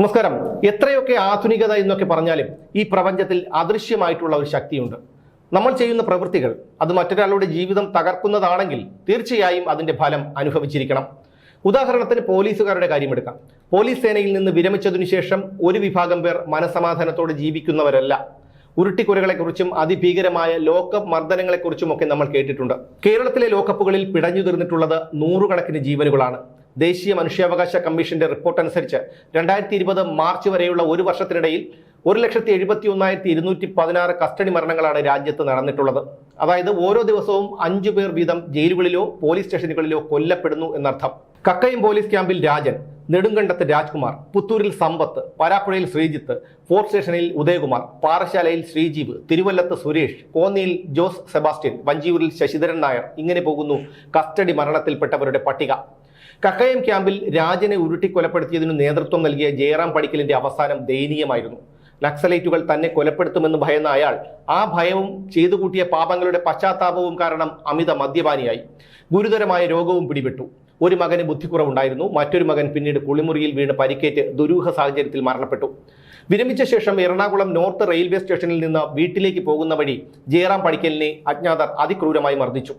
നമസ്കാരം. എത്രയൊക്കെ ആധുനികത എന്നൊക്കെ പറഞ്ഞാലും ഈ പ്രപഞ്ചത്തിൽ അദൃശ്യമായിട്ടുള്ള ഒരു ശക്തിയുണ്ട്. നമ്മൾ ചെയ്യുന്ന പ്രവൃത്തികൾ അത് മറ്റൊരാളുടെ ജീവിതം തകർക്കുന്നതാണെങ്കിൽ തീർച്ചയായും അതിന്റെ ഫലം അനുഭവിച്ചിരിക്കണം. ഉദാഹരണത്തിന് പോലീസുകാരുടെ കാര്യമെടുക്കാം പോലീസ് സേനയിൽ നിന്ന് വിരമിച്ചതിനു ശേഷം ഒരു വിഭാഗം പേർ മനസമാധാനത്തോടെ ജീവിക്കുന്നവരല്ല. ഉരുട്ടിക്കുരകളെക്കുറിച്ചും അതിഭീകരമായ ലോക്കപ്പ് മർദ്ദനങ്ങളെക്കുറിച്ചുമൊക്കെ നമ്മൾ കേട്ടിട്ടുണ്ട്. കേരളത്തിലെ ലോക്കപ്പുകളിൽ പിടഞ്ഞു തീർന്നിട്ടുള്ളത് നൂറുകണക്കിന് ജീവനുകളാണ്. ദേശീയ മനുഷ്യാവകാശ കമ്മീഷന്റെ റിപ്പോർട്ട് അനുസരിച്ച് രണ്ടായിരത്തി ഇരുപത് മാർച്ച് വരെയുള്ള ഒരു വർഷത്തിനിടയിൽ ഒരു ലക്ഷത്തി എഴുപത്തി ഒന്നായിരത്തി ഇരുന്നൂറ്റി പതിനാറ് കസ്റ്റഡി മരണങ്ങളാണ് രാജ്യത്ത് നടന്നിട്ടുള്ളത്. അതായത് ഓരോ ദിവസവും അഞ്ചു പേർ വീതം ജയിലുകളിലോ പോലീസ് സ്റ്റേഷനുകളിലോ കൊല്ലപ്പെടുന്നു എന്നർത്ഥം. കക്കയം പോലീസ് ക്യാമ്പിൽ രാജൻ നെടുങ്കണ്ടത്ത് രാജ്കുമാർ പുത്തൂരിൽ സമ്പത്ത് പരാപ്പുഴയിൽ ശ്രീജിത്ത് ഫോർട്ട് സ്റ്റേഷനിൽ ഉദയകുമാർ പാറശാലയിൽ ശ്രീജീവ് തിരുവല്ലത്ത് സുരേഷ് കോന്നിയിൽ ജോസ് സെബാസ്റ്റ്യൻ വഞ്ചിയൂരിൽ ശശിധരൻ നായർ ഇങ്ങനെ പോകുന്നു കസ്റ്റഡി മരണത്തിൽപ്പെട്ടവരുടെ പട്ടിക. കക്കയം ക്യാമ്പിൽ രാജനെ ഉരുട്ടിക്കൊലപ്പെടുത്തിയതിനു നേതൃത്വം നൽകിയ ജയറാം പടിക്കലിന്റെ അവസാനം ദയനീയമായിരുന്നു. നക്സലൈറ്റുകൾ തന്നെ കൊലപ്പെടുത്തുമെന്ന് ഭയന്ന അയാൾ ആ ഭയവും ചെയ്തു കൂട്ടിയ പാപങ്ങളുടെ പശ്ചാത്താപവും കാരണം അമിത മദ്യപാനിയായി. ഗുരുതരമായ രോഗവും പിടിപെട്ടു. ഒരു മകന് ബുദ്ധിക്കുറവുണ്ടായിരുന്നു. മറ്റൊരു മകൻ പിന്നീട് കുളിമുറിയിൽ വീണ് പരിക്കേറ്റ് ദുരൂഹ സാഹചര്യത്തിൽ മരണപ്പെട്ടു. വിരമിച്ച ശേഷം എറണാകുളം നോർത്ത് റെയിൽവേ സ്റ്റേഷനിൽ നിന്ന് വീട്ടിലേക്ക് പോകുന്ന വഴി ജയറാം പടിക്കലിനെ അജ്ഞാതർ അതിക്രൂരമായി മർദ്ദിച്ചു.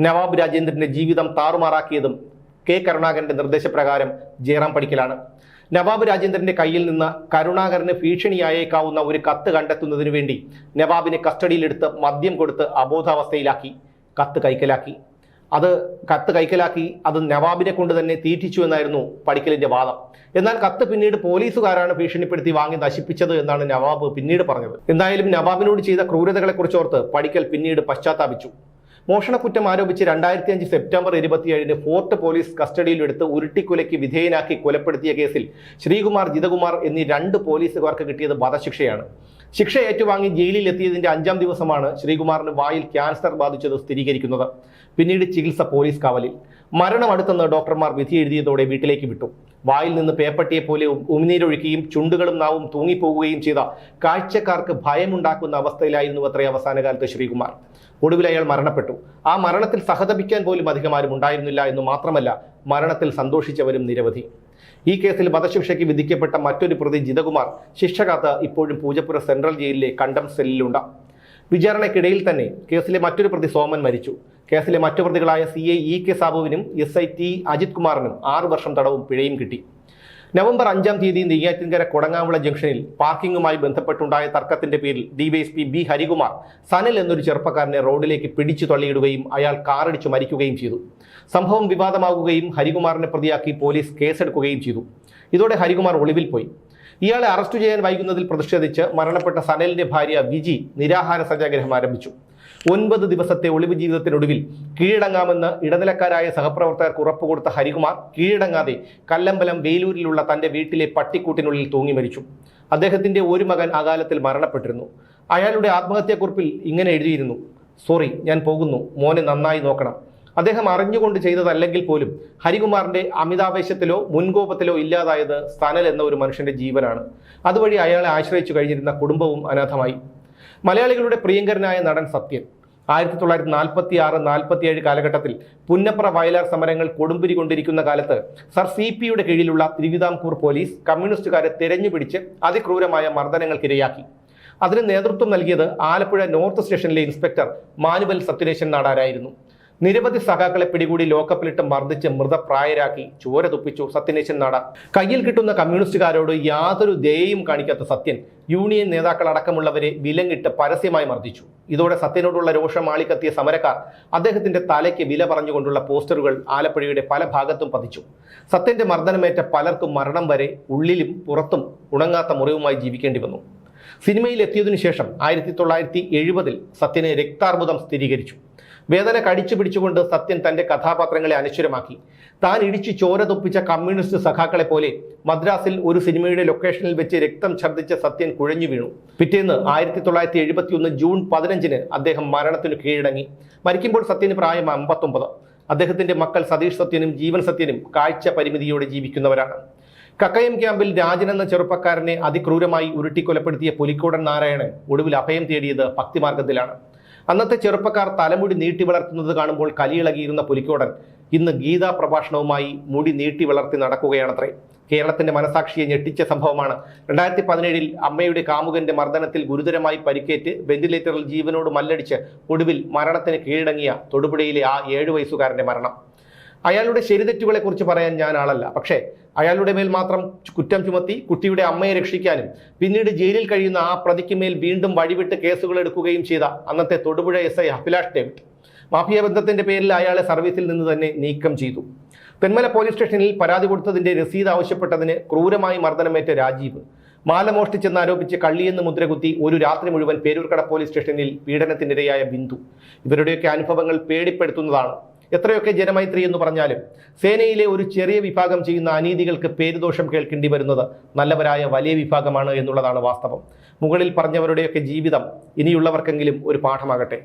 നവാബ് രാജേന്ദ്രന്റെ ജീവിതം താറുമാറാക്കിയതും കെ കരുണാകരന്റെ നിർദ്ദേശപ്രകാരം ജയറാം പഠിക്കലാണ് നവാബ് രാജേന്ദ്രന്റെ കയ്യിൽ നിന്ന് കരുണാകരന് ഭീഷണിയായേക്കാവുന്ന ഒരു കത്ത് കണ്ടെത്തുന്നതിനു വേണ്ടി നവാബിനെ കസ്റ്റഡിയിലെടുത്ത് മദ്യം കൊടുത്ത് അബോധാവസ്ഥയിലാക്കി കത്ത് കൈക്കലാക്കി. അത് കത്ത് കൈക്കലാക്കി അത് നവാബിനെ കൊണ്ട് തന്നെ തീറ്റിച്ചു എന്നായിരുന്നു പടിക്കലിന്റെ വാദം. എന്നാൽ കത്ത് പിന്നീട് പോലീസുകാരാണ് ഭീഷണിപ്പെടുത്തി വാങ്ങി നശിപ്പിച്ചത് എന്നാണ് നവാബ് പിന്നീട് പറഞ്ഞത്. എന്തായാലും നവാബിനോട് ചെയ്ത ക്രൂരതകളെക്കുറിച്ചോർത്ത് പടിക്കൽ പിന്നീട് പശ്ചാത്താപിച്ചു. മോഷണക്കുറ്റം ആരോപിച്ച് രണ്ടായിരത്തി അഞ്ച് സെപ്റ്റംബർ ഇരുപത്തിയേഴിന് ഫോർട്ട് പോലീസ് കസ്റ്റഡിയിലെടുത്ത് ഉരുട്ടിക്കൊലയ്ക്ക് വിധേയനാക്കി കൊലപ്പെടുത്തിയ കേസിൽ ശ്രീകുമാർ ജിതകുമാർ എന്നീ രണ്ട് പോലീസുകാർക്ക് കിട്ടിയത് വധശിക്ഷയാണ്. ശിക്ഷ ഏറ്റുവാങ്ങി ജയിലിൽ എത്തിയതിന്റെ അഞ്ചാം ദിവസമാണ് ശ്രീകുമാറിന് വായിൽ ക്യാൻസർ ബാധിച്ചത് സ്ഥിരീകരിക്കുന്നത്. പിന്നീട് ചികിത്സ പോലീസ് കാവലിൽ. മരണം അടുത്തെന്ന് ഡോക്ടർമാർ വിധി എഴുതിയതോടെ വീട്ടിലേക്ക് വിട്ടു. വായിൽ നിന്ന് പേപ്പട്ടിയെ പോലെ ഉമിനീരൊഴുക്കുകയും ചുണ്ടുകളും നാവും തൂങ്ങിപ്പോകുകയും ചെയ്ത കാഴ്ചക്കാർക്ക് ഭയമുണ്ടാക്കുന്ന അവസ്ഥയിലായിരുന്നു അത്രേ അവസാന കാലത്ത് ശ്രീകുമാർ. ഒടുവിൽ അയാൾ മരണപ്പെട്ടു. ആ മരണത്തിൽ സഹതപിക്കാൻ പോലും അധികം ആരും ഉണ്ടായിരുന്നില്ല എന്ന് മാത്രമല്ല മരണത്തിൽ സന്തോഷിച്ചവരും നിരവധി. ഈ കേസിൽ വധശിക്ഷയ്ക്ക് വിധിക്കപ്പെട്ട മറ്റൊരു പ്രതി ജിതകുമാർ ശിക്ഷ കാത്ത് ഇപ്പോഴും പൂജപ്പുര സെൻട്രൽ ജയിലിലെ കണ്ടം സെല്ലിലുണ്ട്. വിചാരണയ്ക്കിടയിൽ തന്നെ കേസിലെ മറ്റൊരു പ്രതി സോമൻ മരിച്ചു. കേസിലെ മറ്റു പ്രതികളായ സി ഐ ഇ കെ സാബുവിനും എസ് ഐ ടി അജിത് കുമാറിനും ആറ് വർഷം തടവും പിഴയും കിട്ടി. നവംബർ അഞ്ചാം തീയതി നെയ്യാറ്റിൻകര കൊടങ്ങാവിള ജംഗ്ഷനിൽ പാർക്കിംഗുമായി ബന്ധപ്പെട്ടുണ്ടായ തർക്കത്തിന്റെ പേരിൽ ഡിവൈഎസ്പി ബി ഹരികുമാർ സനൽ എന്നൊരു ചെറുപ്പക്കാരനെ റോഡിലേക്ക് പിടിച്ചു തള്ളിയിടുകയും അയാൾ കാറടിച്ചു മരിക്കുകയും ചെയ്തു. സംഭവം വിവാദമാകുകയും ഹരികുമാറിനെ പ്രതിയാക്കി പോലീസ് കേസെടുക്കുകയും ചെയ്തു. ഇതോടെ ഹരികുമാർ ഒളിവിൽ പോയി. ഇയാളെ അറസ്റ്റ് ചെയ്യാൻ വൈകുന്നതിൽ പ്രതിഷേധിച്ച് മരണപ്പെട്ട സനലിന്റെ ഭാര്യ വിജി നിരാഹാര സത്യാഗ്രഹം ആരംഭിച്ചു. ഒൻപത് ദിവസത്തെ ഒളിവ് ജീവിതത്തിനൊടുവിൽ കീഴടങ്ങാമെന്ന് ഇടനിലക്കാരായ സഹപ്രവർത്തകർക്ക് ഉറപ്പുകൊടുത്ത ഹരികുമാർ കീഴടങ്ങാതെ കല്ലമ്പലം വേലൂരിലുള്ള തന്റെ വീട്ടിലെ പട്ടിക്കൂട്ടിനുള്ളിൽ തൂങ്ങി മരിച്ചു. അദ്ദേഹത്തിന്റെ ഒരു മകൻ അകാലത്തിൽ മരണപ്പെട്ടിരുന്നു. അയാളുടെ ആത്മഹത്യാക്കുറിപ്പിൽ ഇങ്ങനെ എഴുതിയിരുന്നു. സോറി ഞാൻ പോകുന്നു. മോനെ നന്നായി നോക്കണം. അദ്ദേഹം അറിഞ്ഞുകൊണ്ട് ചെയ്തതല്ലെങ്കിൽ പോലും ഹരികുമാറിന്റെ അമിതാവേശത്തിലോ മുൻകോപത്തിലോ ഇല്ലാതായത് സനൽ എന്ന ഒരു മനുഷ്യന്റെ ജീവനാണ്. അതുവഴി അയാളെ ആശ്രയിച്ചു കഴിഞ്ഞിരുന്ന കുടുംബവും അനാഥമായി. മലയാളികളുടെ പ്രിയങ്കരനായ നടൻ സത്യൻ. ആയിരത്തി തൊള്ളായിരത്തി നാൽപ്പത്തി ആറ് നാൽപ്പത്തി ഏഴ് കാലഘട്ടത്തിൽ പുന്നപ്ര വയലാർ സമരങ്ങൾ കൊടുമ്പിരി കൊണ്ടിരിക്കുന്ന കാലത്ത് സർ സി പിയുടെ കീഴിലുള്ള തിരുവിതാംകൂർ പോലീസ് കമ്മ്യൂണിസ്റ്റുകാരെ തെരഞ്ഞുപിടിച്ച് അതിക്രൂരമായ മർദ്ദനങ്ങൾക്കിരയാക്കി. അതിന് നേതൃത്വം നൽകിയത് ആലപ്പുഴ നോർത്ത് സ്റ്റേഷനിലെ ഇൻസ്പെക്ടർ മാനുവൽ സത്യനേശൻ നാടാരായിരുന്നു. നിരവധി സഖാക്കളെ പിടികൂടി ലോക്കപ്പിലിട്ട് മർദ്ദിച്ച് മൃതപ്രായരാക്കി ചോര തുപ്പിച്ചു സത്യനേശൻ നാട. കയ്യിൽ കിട്ടുന്ന കമ്മ്യൂണിസ്റ്റുകാരോട് യാതൊരു ദയയും കാണിക്കാത്ത സത്യൻ യൂണിയൻ നേതാക്കളടക്കമുള്ളവരെ വിലങ്ങിട്ട് പരസ്യമായി മർദ്ദിച്ചു. ഇതോടെ സത്യനോടുള്ള രോഷം ആളിക്കത്തിയ സമരക്കാർ അദ്ദേഹത്തിന്റെ തലയ്ക്ക് വില പറഞ്ഞുകൊണ്ടുള്ള പോസ്റ്ററുകൾ ആലപ്പുഴയുടെ പല ഭാഗത്തും പതിച്ചു. സത്യന്റെ മർദ്ദനമേറ്റ പലർക്കും മരണം വരെ ഉള്ളിലും പുറത്തും ഉണങ്ങാത്ത മുറിവുമായി ജീവിക്കേണ്ടി വന്നു. സിനിമയിൽ എത്തിയതിനു ശേഷം ആയിരത്തി തൊള്ളായിരത്തി എഴുപതിൽ സത്യന് രക്താർബുദം സ്ഥിരീകരിച്ചു. വേദന കടിച്ചു പിടിച്ചുകൊണ്ട് സത്യൻ തന്റെ കഥാപാത്രങ്ങളെ അനശ്വരമാക്കി. താൻ ഇടിച്ചു ചോര തൊപ്പിച്ച കമ്മ്യൂണിസ്റ്റ് സഖാക്കളെ പോലെ മദ്രാസിൽ ഒരു സിനിമയുടെ ലൊക്കേഷനിൽ വെച്ച് രക്തം ഛർദ്ദിച്ച സത്യൻ കുഴഞ്ഞു വീണു. പിറ്റേന്ന് ആയിരത്തി തൊള്ളായിരത്തി എഴുപത്തി ഒന്ന് ജൂൺ പതിനഞ്ചിന് അദ്ദേഹം മരണത്തിന് കീഴടങ്ങി. മരിക്കുമ്പോൾ സത്യന് പ്രായം അമ്പത്തൊമ്പത്. അദ്ദേഹത്തിന്റെ മക്കൾ സതീഷ് സത്യനും ജീവൻ സത്യനും കാഴ്ച പരിമിതിയോടെ ജീവിക്കുന്നവരാണ്. കക്കയം ക്യാമ്പിൽ രാജൻ എന്ന ചെറുപ്പക്കാരനെ അതിക്രൂരമായി ഉരുട്ടിക്കൊലപ്പെടുത്തിയ പുലിക്കോടൻ നാരായണൻ ഒടുവിൽ അഭയം തേടിയത് ഭക്തിമാർഗത്തിലാണ്. അന്നത്തെ ചെറുപ്പക്കാർ തലമുടി നീട്ടി വളർത്തുന്നത് കാണുമ്പോൾ കലിയിളകിയിരുന്ന പുലിക്കോടൻ ഇന്ന് ഗീതാ പ്രഭാഷണവുമായി മുടി നീട്ടി വളർത്തി നടക്കുകയാണത്രേ. കേരളത്തിന്റെ മനസാക്ഷിയെ ഞെട്ടിച്ച സംഭവമാണ്. രണ്ടായിരത്തി പതിനേഴിൽ അമ്മയുടെ കാമുകന്റെ മർദ്ദനത്തിൽ ഗുരുതരമായി പരിക്കേറ്റ് വെന്റിലേറ്ററിൽ ജീവനോട് മല്ലടിച്ച് ഒടുവിൽ മരണത്തിന് കീഴടങ്ങിയ തൊടുപുഴയിലെ ആ ഏഴു വയസ്സുകാരന്റെ മരണം. അയാളുടെ ശരിതെറ്റുകളെ കുറിച്ച് പറയാൻ ഞാൻ ആളല്ല. പക്ഷേ അയാളുടെ മേൽ മാത്രം കുറ്റം ചുമത്തി കുട്ടിയുടെ അമ്മയെ രക്ഷിക്കാനും പിന്നീട് ജയിലിൽ കഴിയുന്ന ആ പ്രതിക്ക് മേൽ വീണ്ടും വഴിവിട്ട് കേസുകൾ എടുക്കുകയും ചെയ്ത അന്നത്തെ Thodupuzha S I Abhilash David mafia ബന്ധത്തിന്റെ പേരിൽ അയാളെ സർവീസിൽ നിന്ന് തന്നെ നീക്കം ചെയ്തു. തെന്മല പോലീസ് സ്റ്റേഷനിൽ പരാതി കൊടുത്തതിന്റെ രസീത് ആവശ്യപ്പെട്ടതിന് ക്രൂരമായി മർദ്ദനമേറ്റ രാജീവ് മാല മോഷ്ടിച്ചെന്ന് ആരോപിച്ച് കള്ളിയെന്ന് മുദ്രകുത്തി ഒരു രാത്രി മുഴുവൻ പേരൂർക്കട പോലീസ് സ്റ്റേഷനിൽ പീഡനത്തിനിരയായ ബിന്ദു. ഇവരുടെയൊക്കെ അനുഭവങ്ങൾ പേടിപ്പെടുത്തുന്നതാണ്. എത്രയൊക്കെ ജനമൈത്രി എന്ന് പറഞ്ഞാലും സേനയിലെ ഒരു ചെറിയ വിഭാഗം ചെയ്യുന്ന അനീതികൾക്ക് പേരുദോഷം കേൾക്കേണ്ടി വരുന്നത് നല്ലവരായ വലിയ വിഭാഗമാണ് എന്നുള്ളതാണ് വാസ്തവം. മുകളിൽ പറഞ്ഞവരുടെയൊക്കെ ജീവിതം ഇനിയുള്ളവർക്കെങ്കിലും ഒരു പാഠമാകട്ടെ.